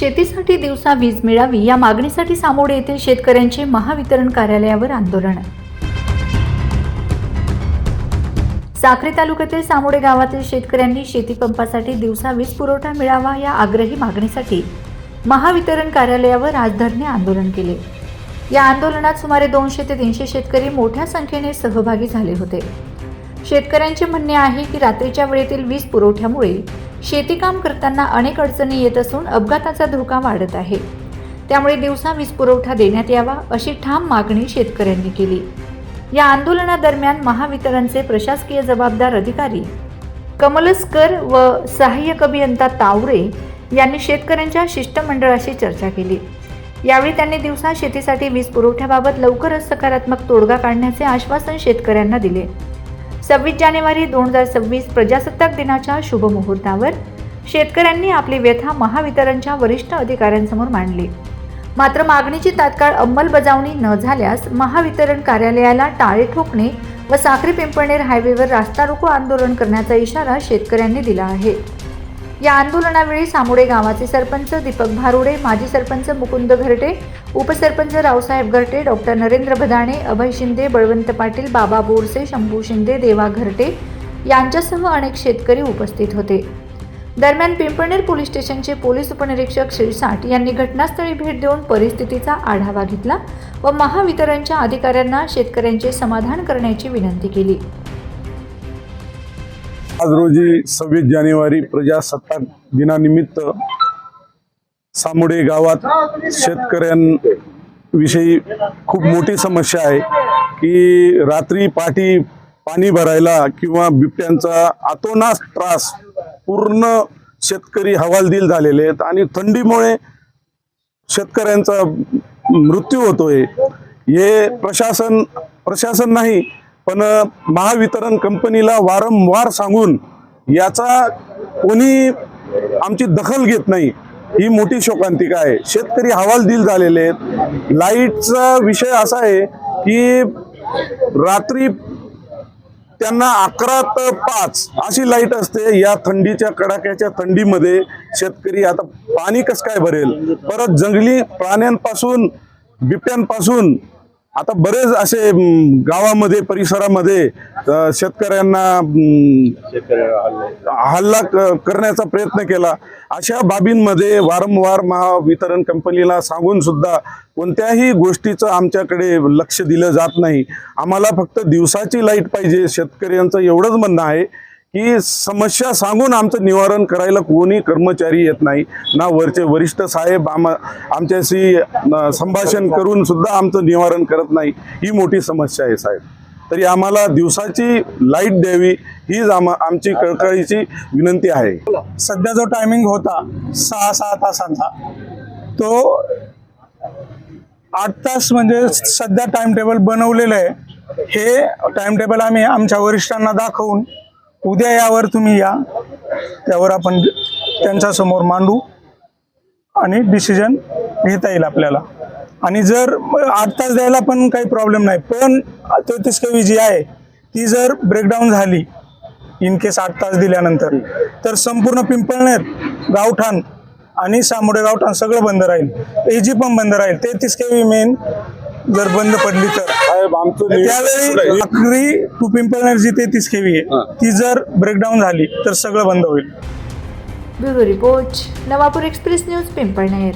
शेतीसाठी दिवसा वीज मिळावी या मागणीसाठी सामोडे येथील शेतकऱ्यांचे महावितरण कार्यालयावर आंदोलन. साक्री तालुक्यातील सामोडे गावातील शेतकऱ्यांनी शेती पंपासाठी दिवसा वीज पुरवठा मिळावा या आग्रही मागणीसाठी महावितरण कार्यालयावर आज धरणे आंदोलन केले. या आंदोलनात सुमारे दोनशे ते तीनशे शेतकरी मोठ्या संख्येने सहभागी झाले होते. शेतकऱ्यांचे म्हणणे आहे की रात्रीच्या वेळेतील वीज पुरवठ्यामुळे शेतीकाम करताना अनेक अडचणी येत असून अपघाताचा धोका वाढत आहे. त्यामुळे दिवसा वीज पुरवठा देण्यात यावा अशी ठाम मागणी शेतकऱ्यांनी केली. या आंदोलनादरम्यान महावितरणचे प्रशासकीय जबाबदार अधिकारी कमलस्कर व सहाय्यक अभियंता तावरे यांनी शेतकऱ्यांच्या शिष्टमंडळाशी चर्चा केली. यावेळी त्यांनी दिवसा शेतीसाठी वीज पुरवठ्याबाबत लवकरच सकारात्मक तोडगा काढण्याचे आश्वासन शेतकऱ्यांना दिले. सव्वीस जानेवारी दोन हजार सव्वीस प्रजासत्ताक दिनाच्या शुभमुहूर्तावर शेतकऱ्यांनी आपली व्यथा महावितरणच्या वरिष्ठ अधिकाऱ्यांसमोर मांडली. मात्र मागणीची तात्काळ अंमलबजावणी न झाल्यास महावितरण कार्यालयाला टाळे ठोकणे व साखरी पिंपळनेर हायवेवर रास्ता रोको आंदोलन करण्याचा इशारा शेतकऱ्यांनी दिला आहे. या आंदोलनावेळी सामोडे गावाचे सरपंच दीपक भारुडे माजी सरपंच मुकुंद घरटे उपसरपंच रावसाहेब घरटे डॉक्टर नरेंद्र भदाणे अभय शिंदे बळवंत पाटील बाबा बोरसे शंभू शिंदे देवा घरटे यांच्यासह अनेक शेतकरी उपस्थित होते. दरम्यान पिंपळनेर पोलीस स्टेशनचे पोलीस उपनिरीक्षक शिरसाट यांनी घटनास्थळी भेट देऊन परिस्थितीचा आढावा घेतला व महावितरणच्या अधिकाऱ्यांना शेतकऱ्यांचे समाधान करण्याची विनंती केली. आज रोजी सव्वीस जानेवारी प्रजासत्ताक दिनानिमित्त सामुडे गावात शेतकऱ्यांविषयी खूप मोठी समस्या आहे की रात्री पाठी पाणी भरायला किंवा बिबट्यांचा आतोनास त्रास पूर्ण शेतकरी हवालदिल झालेले आहेत आणि थंडीमुळे शेतकऱ्यांचा मृत्यू होतोय. हे प्रशासन प्रशासन नाही पण महावितरण कंपनीला वारंवार सांगून याचा कोणी आमची दखल घेत नाही. ही मोठी शोकांतिका आहे. शेतकरी हवालदिल झालेले आहेत. लाईटचा विषय असा आहे की रात्री त्यांना अकरा तर पाच अशी लाइट असते. या थंडीच्या कडाक्याच्या थंडीमध्ये शेतकरी आता पाणी कसं काय भरेल? परत जंगली प्राण्यांपासून बिबट्यांपासून आता बरेच असे गावामध्ये परिसरामध्ये शेतकऱ्यांना हल्ला क- करण्याचा प्रयत्न केला. अशा बाबींमध्ये वारंवार महावितरण कंपनीला सांगून सुद्धा कोणत्याही गोष्टीचं आमच्याकडे लक्ष दिलं जात नाही. आम्हाला फक्त दिवसाची लाइट पाहिजे शेतकऱ्यांचं एवढंच म्हणणं आहे. की समस्या सांगून आमचं निवारण करायला कोणी कर्मचारी येत नाही. ना वरचे वरिष्ठ साहेब आम आमच्याशी संभाषण करून सुद्धा आमचं निवारण करत नाही. ही मोठी समस्या आहे साहेब. तरी आम्हाला दिवसाची लाइट द्यावी हीच आम आमची कळकळीची विनंती आहे. सध्या जो टायमिंग होता सहा सहा तासांचा तो आठ तास म्हणजे सध्या टाइम टेबल बनवलेलं आहे. हे टाइम टेबल आम्ही आमच्या वरिष्ठांना दाखवून उद्या यावर तुम्ही या. त्यावर आपण त्यांच्यासमोर मांडू आणि डिसिजन घेता येईल आपल्याला. आणि जर आठ तास द्यायला पण काही प्रॉब्लेम नाही पण तेहतीस कवी जी आहे ती जर ब्रेकडाऊन झाली इन केस आठ तास दिल्यानंतर तर संपूर्ण पिंपळनेर गावठाण आणि सामोडे गावठाण सगळं बंद राहील. एजी पण बंद राहील. तेहतीस केवी मेन जर बंद पडली तर. त्यावेळी आखरी टू पिंपळनेर जी तेहतीस केवी आहे. ती जर ब्रेकडाऊन झाली तर सगळं बंद होईल. Bureau report Navapur Express News Pimpalner.